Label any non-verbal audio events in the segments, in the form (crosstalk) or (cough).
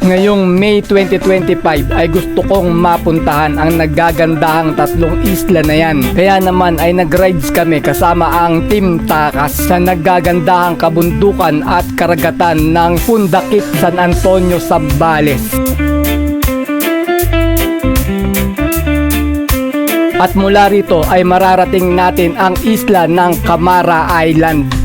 Ngayong May 2025 ay gusto kong mapuntahan ang nagagandahang tatlong isla na yan. Kaya naman ay nag-rides kami kasama ang Team Takas sa nagagandahang kabundukan at karagatan ng Pundakit San Antonio, Zambales. At mula rito ay mararating natin ang isla ng Camara Island.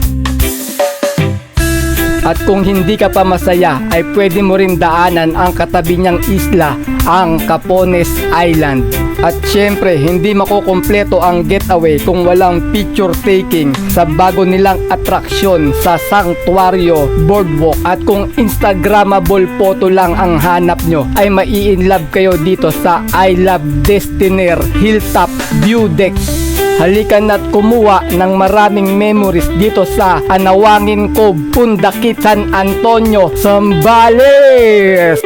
At kung hindi ka pa masaya, ay pwede mo rin daanan ang katabi niyang isla, ang Capones Island. At syempre, hindi makukumpleto ang getaway kung walang picture taking sa bago nilang atraksyon sa Sanctuario Boardwalk. At kung Instagrammable photo lang ang hanap nyo, ay mai-inlove kayo dito sa I Love Destiner Hilltop View Deck. Halikan at kumuha ng maraming memories dito sa Anawangin Cove, Pundakit, San Antonio, Zambales!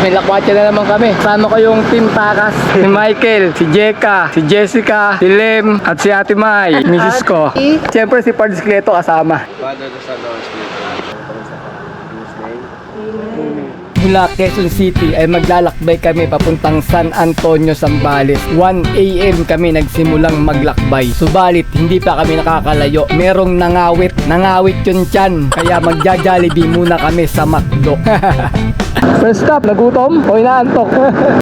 May lakwatsa na naman kami. Sama ko yung team Takas. Si Michael, si Jeka, si Jessica, si Lem, at si Ate Mai, misis ko. Siyempre si Pards Cleto kasama. Father the Son, Mula Quezon City ay maglalakbay kami papuntang San Antonio, Zambales. 1 a.m. kami nagsimulang maglakbay. Subalit, hindi pa kami nakakalayo. Merong nangawit. Nangawit yun tiyan. Kaya magja-jollibee muna kami sa McDo. (laughs) First stop, nagutom o inaantok.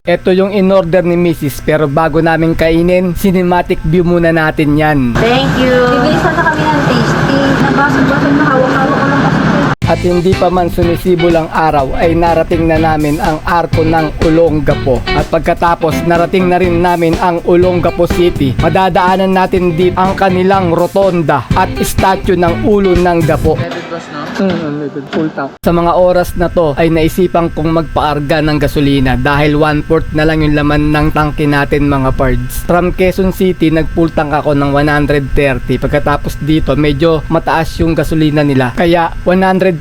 Ito (laughs) yung in-order ni Mrs. Pero bago namin kainin, cinematic view muna natin yan. Thank you. Bibili sana kami ng tasty. Nabasag-basag na hawak-hawak. At hindi pa man sumisibol ang araw ay narating na namin ang arko ng Olongapo. At pagkatapos narating na rin namin ang Olongapo City. Madadaanan natin dito ang kanilang rotonda at statue ng ulo ng gapo. Sa mga oras na to ay naisipan kong magpaarga ng gasolina dahil 1/4 na lang yung laman ng tangke natin mga pards. From Quezon City nag-full tank ako ng 130 pagkatapos dito medyo mataas yung gasolina nila kaya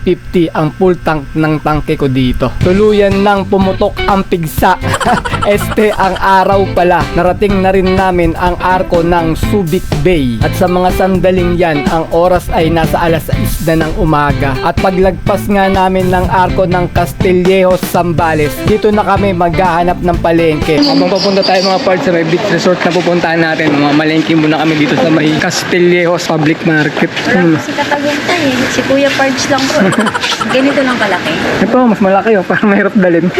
150 ang full tank ng tangke ko dito. Tuluyan nang pumutok ang pigsa. (laughs) este ang araw pala. Narating na rin namin ang arko ng Subic Bay. At sa mga sandaling yan, ang oras ay nasa alas 6 na ng umaga. At paglagpas nga namin ng arko ng Castillejos, Zambales, dito na kami maghahanap ng palengke. Habang papunta tayo mga parts sa may beach resort na pupuntahan natin, mga malengke muna kami dito sa may Castillejos Public Market. Hmm. Si Katagantay eh. Si Kuya Pards lang bro. (laughs) Ganito lang kalaki. Ito, mas malaki oh, para mahirap dalhin. (laughs)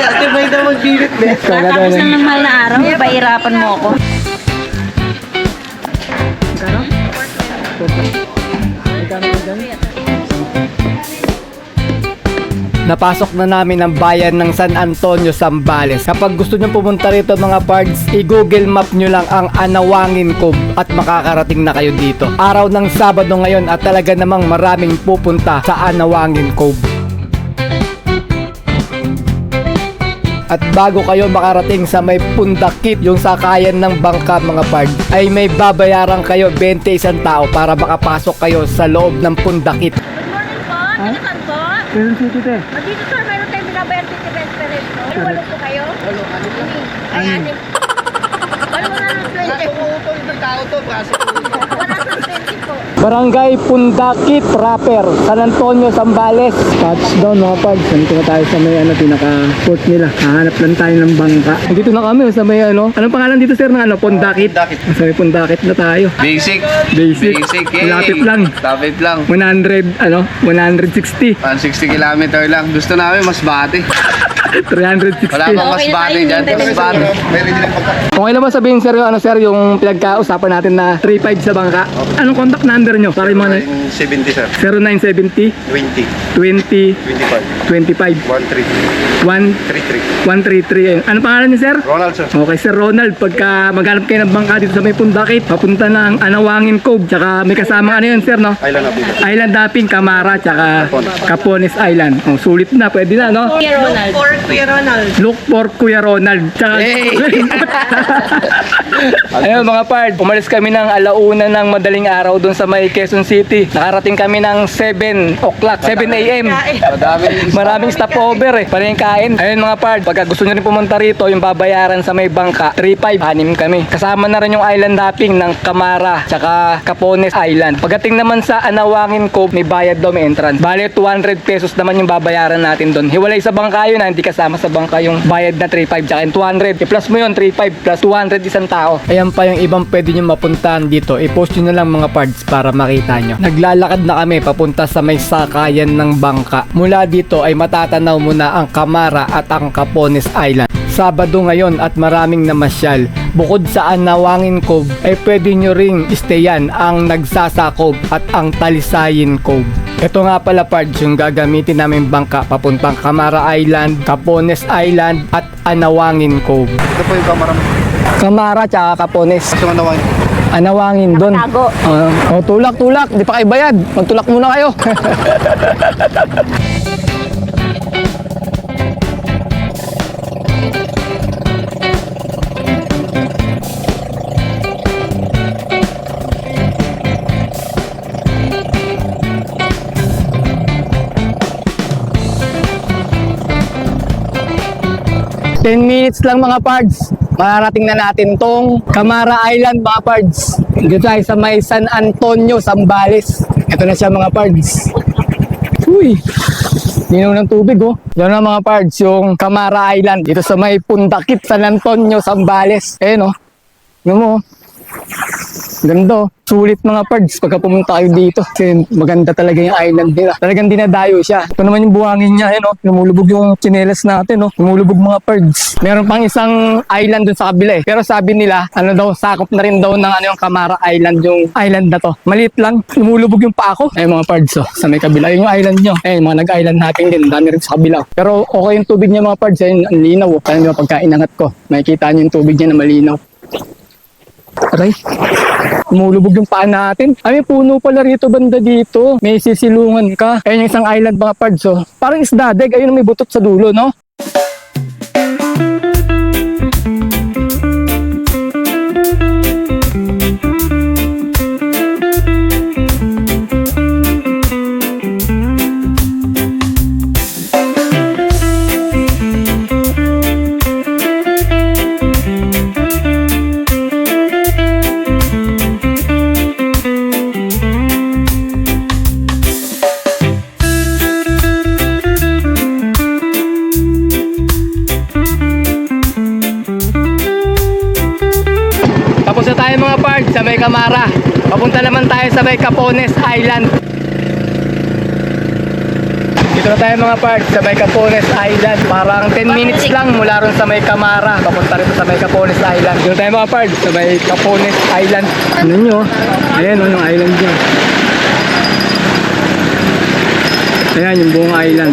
Ate, may na magbirit, be. Tapos ng mahal na araw, pahirapan mo ako. Napasok na namin ang bayan ng San Antonio, Zambales. Kapag gusto nyo pumunta rito mga pards, i-google map nyo lang ang Anawangin Cove at makakarating na kayo dito. Araw ng Sabado ngayon at talaga namang maraming pupunta sa Anawangin Cove. At bago kayo makarating sa may pundakit, yung sakayan ng bangka mga pard, ay may babayaran kayo 20 isang tao para makapasok kayo sa loob ng pundakit. Good morning po. Taga po? Quezon City te. Ah, Dito sir, meron tayong binabayan 50 pesos per head. no? Ano, walo po kayo? Walo, ano po? Ay, anim. Walo na ng 20. Pumuutol ng tao to, kaso Wala sa 20 po. Barangay Pundakit Proper, San Antonio, Zambales. Touchdown mga pads. Nandito na tayo sa may ano, pinaka-port nila. Hahanap lang tayo ng bangka. Dito na kami sa may ano. Anong pangalan dito sir ng ano? Pundakit? Pundakit. Sa may Pundakit na tayo. Basic. Basic. Basic, eh. Lapit lang. Lapit lang. 100, ano? 160. 160 kilometer lang. Gusto namin mas bati. (laughs) 360. Wala bang mas bati dyan? Mas bati. Okay lang ba sabihin sir yung ano sir yung pinagkausapan natin na 35 sa bangka? Anong contact number nyo? Para yung mga 70 sir. 0970 20. 20 25. 25 13. 1 33. 133. Ano pangalan niyo sir? Ronald sir. Okay Sir Ronald, pagka maghanap kayo ng bangka dito sa may Pundakit, papunta ng Anawangin Cove, tsaka may kasama ano yun sir no? Island of Peter. Island Dapping, Camara, tsaka Capones Island. Oh, sulit na, pwede na no? Kuya Ronald. Look for Kuya Ronald. Tsaka... (laughs) Ayun mga pard, umalis kami ng alauna ng madaling araw doon sa may Quezon City. Nakarating kami ng 7 o'clock, 7 a.m. Maraming stopover eh. Paling kain. Ayun mga part, pagka gusto nyo rin pumunta rito, yung babayaran sa may bangka, 3.5, anim kami. Kasama na rin yung island hopping ng Camara, tsaka Capones Island. Pagdating naman sa Anawangin Cove, may bayad daw, may entrance. Bale, 200 pesos naman yung babayaran natin doon. Hiwalay sa bangka yun, ha? hindi kasama sa bangka yung bayad na 3.5, tsaka yung 200. I-plus mo yun, 3.5 plus 200 isang tao. Ayan pa yung ibang pwede nyo mapuntahan dito. I-post nyo na lang mga parts para makita nyo. Naglalakad na kami papunta sa may sakayan ng bangka. Mula dito ay matatanaw mo na ang Camara at ang Capones Island. Sabado ngayon at maraming namasyal. Bukod sa Anawangin Cove ay pwede nyo ring istayan ang Nagsasa Cove at ang Talisayin Cove. Ito nga pala parts yung gagamitin namin bangka papuntang Camara Island, Capones Island at Anawangin Cove. Ito po yung kamera mo. Camara tsaka Capones. Ito naman. Anawangin doon. Tago. Ah, oh, tulak, tulak. Di pa kayo bayad. Magtulak muna kayo. (laughs) Ten minutes lang mga pards. Mararating na natin tong Camara Island mga pards. Dito tayo sa may San Antonio, Zambales. Ito na siya mga pards. Uy! Ninaw ng tubig oh. Yan na mga pards, yung Camara Island. Dito sa may Pundakit, San Antonio, Zambales. Ayan oh. Ano mo oh. Ganda oh. Sulit mga pards pagka pumunta kayo dito. Kasi maganda talaga yung island nila. Talagang dinadayo siya. Ito naman yung buhangin niya. Ayan oh. Lumulubog yung chinelas natin oh. Lumulubog mga pards. Meron pang isang island dun sa kabila eh. Pero sabi nila, ano daw, sakop na rin daw ng ano yung Camara Island yung island na to. Maliit lang. Lumulubog yung pa ako. Ayun mga pards oh. Sa may kabila. Yung island nyo. Ayun mga nag-island natin din. Dami rin sa kabila. Pero okay yung tubig niya mga pards. Ayun, ang linaw oh. Kaya nyo pagka inangat ko. Makikita nyo yung tubig niya na malinaw. Aray. Umulubog yung paa natin. Ay, may puno pala rito banda dito. May sisilungan ka. Ayun yung isang island mga pards, oh. Parang isdadeg. Ayun may butot sa dulo, no? Sa may Capones Island. Dito na tayo mga pards sa may Capones Island. Parang 10 minutes lang mula ron sa may Camara. Papunta rito sa may Capones Island. Dito tayo mga pards sa may Capones Island. Ano nyo? Ayan o yung island nyo. Ayan yung buong island.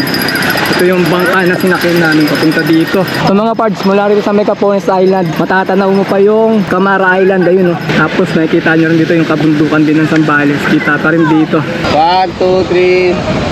Ito yung bangka na sinakyan namin papunta dito. So mga parts, mula rito sa may Capones Island, matatanaw mo pa yung Camara Island, ayun oh. Tapos makikita nyo rin dito yung kabundukan din ng Sambales. Kita pa rin dito. 1, 2, 3.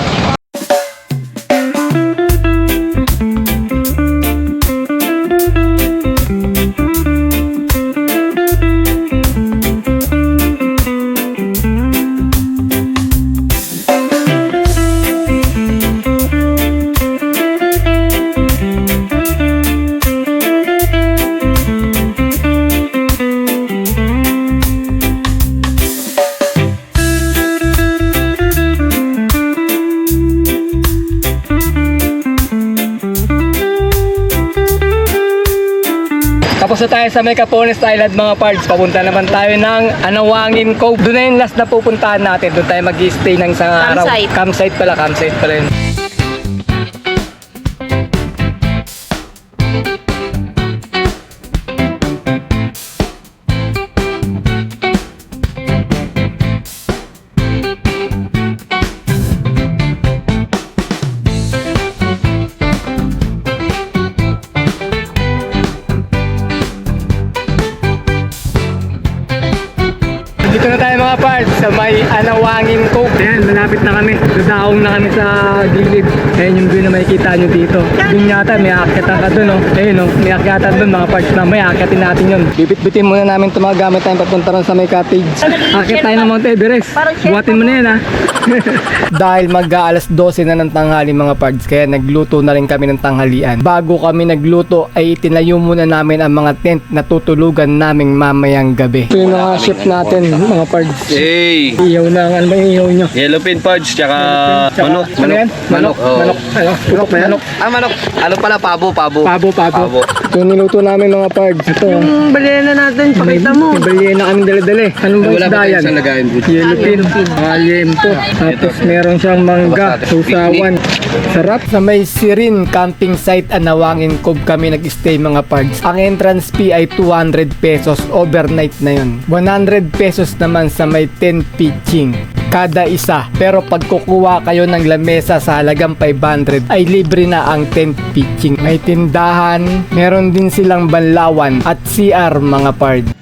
Sa may Capones Island mga parts. Papunta naman tayo ng Anawangin Cove. Doon na yung last na pupuntahan natin. Doon tayo mag-stay ng isang araw. Campsite. Campsite pala, campsite pala yun. Malapit na kami. Nagsaong na kami sa gilid. Ayun yung view na makikita nyo dito. Doon yata, may akyatan ka doon, oh. Ayun, oh. May akyatan doon, mga parts na may akyatin natin yun. Bibit-bitin muna namin itong mga gamit tayo papunta ron sa may cottage. Akyat tayo ng Mount Everest. Buhatin mo na yan, ha. (laughs) (laughs) Dahil mag-aalas 12 na ng tanghali mga parts, kaya nagluto na rin kami ng tanghalian. Bago kami nagluto, ay itinayo muna namin ang mga tent na tutulugan naming mamayang gabi. Ito yung mga chef natin, mga parts. Hey! Iyaw na, ano ba yung iyaw nyo? Yellow pin fudge, tsaka Tsaka, manok. Ano yan? Manok. Oo. Manok. Ano? Manok na manok. Ah, manok. Ano pala, pabo, pabo. Pabo, pabo. Pabo. Ito yung niluto namin mga pards. Ito. Yung balyena natin, pakita mo. May balyena kami dala-dala. Anong ba Wala isda yan? sa lagayan. bro. Yellow pin, mga liempo. Tapos meron siyang mangga, susawan. Sarap. Sa may Sirin camping site Anawangin Cove kami nag-stay mga pards. Ang entrance fee ay 200 pesos overnight na yun. 100 pesos naman sa may 10 pitching kada isa. Pero pag kukuha kayo ng lamesa sa halagang 500 ay libre na ang tent pitching. May tindahan, meron din silang banlawan at CR mga pard.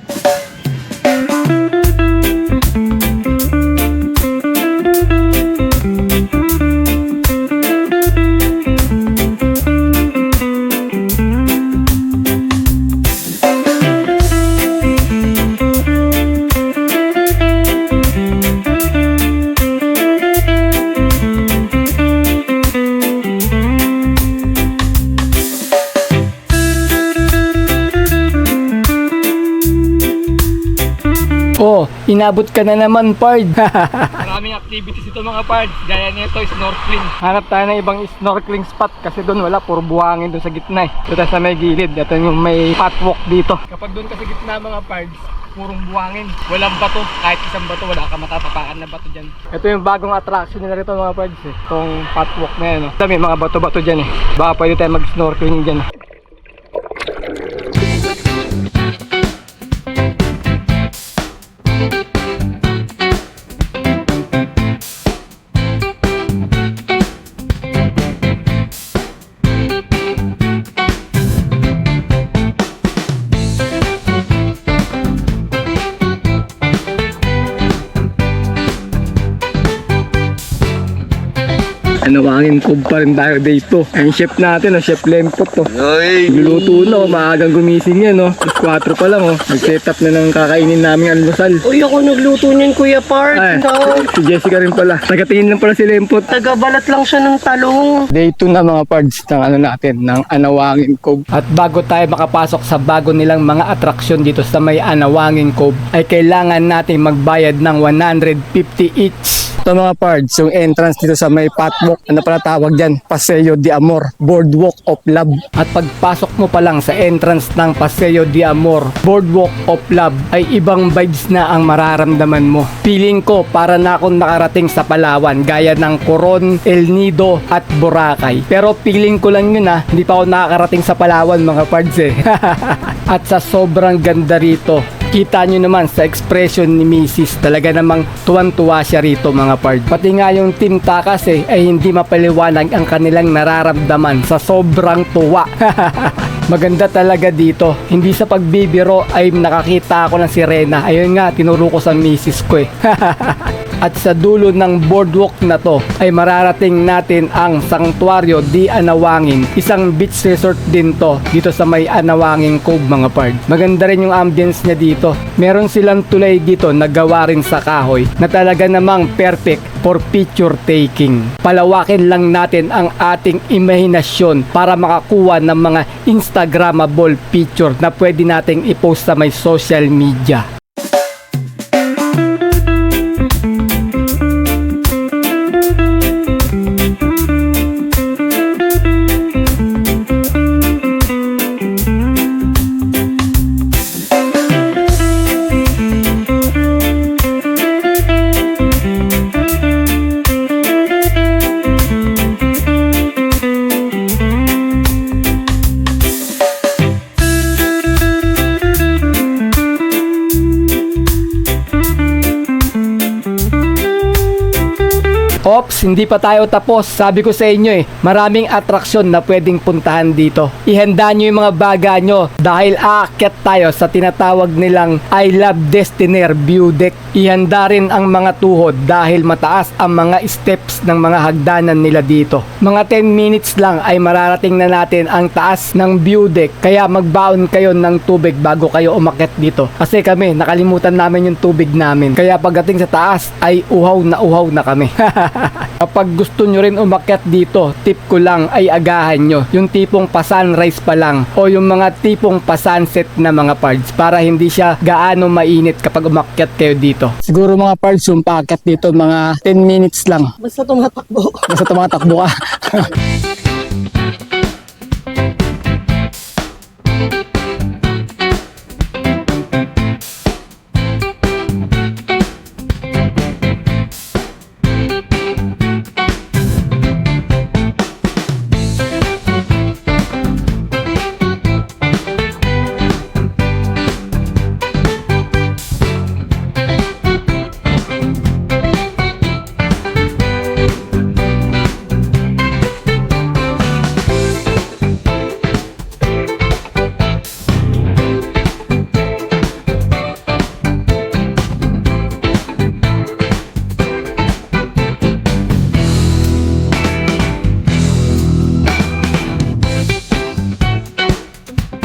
Inabot ka na naman, Pard. (laughs) Maraming activities ito mga Pard. Gaya nito, snorkeling. Hanap tayo ng ibang snorkeling spot kasi doon wala, puro buhangin doon sa gitna eh. Ito sa may gilid, ito yung may patwalk dito. Kapag doon ka sa gitna mga Pards, purong buhangin. Walang bato, kahit isang bato, wala ka matatapakan na bato dyan. Ito yung bagong attraction nila rito mga Pards eh. Itong patwalk na yan. Oh. May mga bato-bato dyan eh. Baka pwede tayo mag-snorkeling dyan. Cove pa rin tayo dito. Ang chef natin, ang chef Lempot to. Oy! Luluto na, oh. maagang gumising yan, oh. Alas 4 pa lang, oh. Nag-set up na ng kakainin namin almusal. Uy, ako nagluto niyan, Kuya Park. Ay, No. si Jessica rin pala. Nagatingin lang pala si Lempot. Tagabalat lang siya ng talong. Day 2 na mga parts ng ano natin, ng Anawangin Cove. At bago tayo makapasok sa bago nilang mga atraksyon dito sa may Anawangin Cove, ay kailangan natin magbayad ng 150 each. Ito mga parts, yung entrance dito sa may patwalk, ano pala tawag dyan? Paseo de Amor, Boardwalk of Love. At pagpasok mo pa lang sa entrance ng Paseo de Amor, Boardwalk of Love, ay ibang vibes na ang mararamdaman mo. Feeling ko para na akong nakarating sa Palawan, gaya ng Coron, El Nido at Boracay. Pero feeling ko lang yun ah, hindi pa ako nakakarating sa Palawan mga pards eh. (laughs) at sa sobrang ganda rito, Kita nyo naman sa expression ni Mrs. Talaga namang tuwan-tuwa siya rito mga pard. Pati nga yung team takas eh ay hindi mapaliwanag ang kanilang nararamdaman sa sobrang tuwa. (laughs) Maganda talaga dito. Hindi sa pagbibiro ay nakakita ako ng sirena. Ayun nga, tinuro ko sa misis ko eh. (laughs) At sa dulo ng boardwalk na to ay mararating natin ang Sanctuario di Anawangin. Isang beach resort din to dito sa may Anawangin Cove mga pard. Maganda rin yung ambience niya dito. Meron silang tulay dito na gawa rin sa kahoy na talaga namang perfect for picture taking. Palawakin lang natin ang ating imahinasyon para makakuha ng mga Instagrammable picture na pwede nating i-post sa may social media. Hindi pa tayo tapos. Sabi ko sa inyo eh, maraming atraksyon na pwedeng puntahan dito. Ihanda nyo yung mga baga nyo dahil aakyat tayo sa tinatawag nilang I Love Destiner View Deck. Ihanda rin ang mga tuhod dahil mataas ang mga steps ng mga hagdanan nila dito. Mga 10 minutes lang ay mararating na natin ang taas ng view deck kaya magbaon kayo ng tubig bago kayo umakyat dito. Kasi kami, nakalimutan namin yung tubig namin. Kaya pagdating sa taas ay uhaw na uhaw na kami. (laughs) Kapag gusto nyo rin umakyat dito, tip ko lang ay agahan nyo. Yung tipong pa-sunrise pa lang o yung mga tipong pa-sunset na mga parts para hindi siya gaano mainit kapag umakyat kayo dito. Siguro mga parts yung paakyat dito mga 10 minutes lang. Basta tumatakbo. Basta tumatakbo ka. (laughs)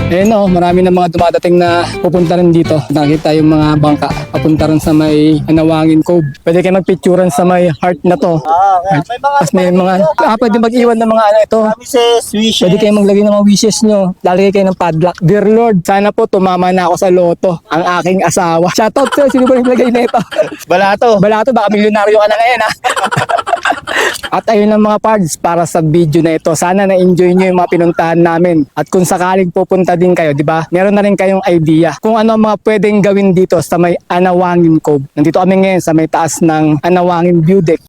Ayun o, marami na mga dumadating na pupunta rin dito. Nakita yung mga bangka papunta rin sa may Anawangin Cove. Pwede kayo magpicturean sa may heart na to. Ah, may mga Tapos may mga, ah, pwede mag-iwan ng mga ano ito. promises, wishes. Pwede kayo maglagay ng mga wishes nyo. Lalagay kayo ng padlock. Dear Lord, sana po tumama na ako sa loto. Ang aking asawa. Shoutout sa'yo, sino ba naglagay na ito? Balato. Balato, baka milyonaryo ka na ngayon ha. At ayun ang mga parts para sa video na ito. Sana na-enjoy nyo yung mga pinuntahan namin. At kung sakaling pupunta din kayo, di ba? Meron na rin kayong idea kung ano ang mga pwedeng gawin dito sa may Anawangin Cove. Nandito kami ngayon sa may taas ng Anawangin View Deck.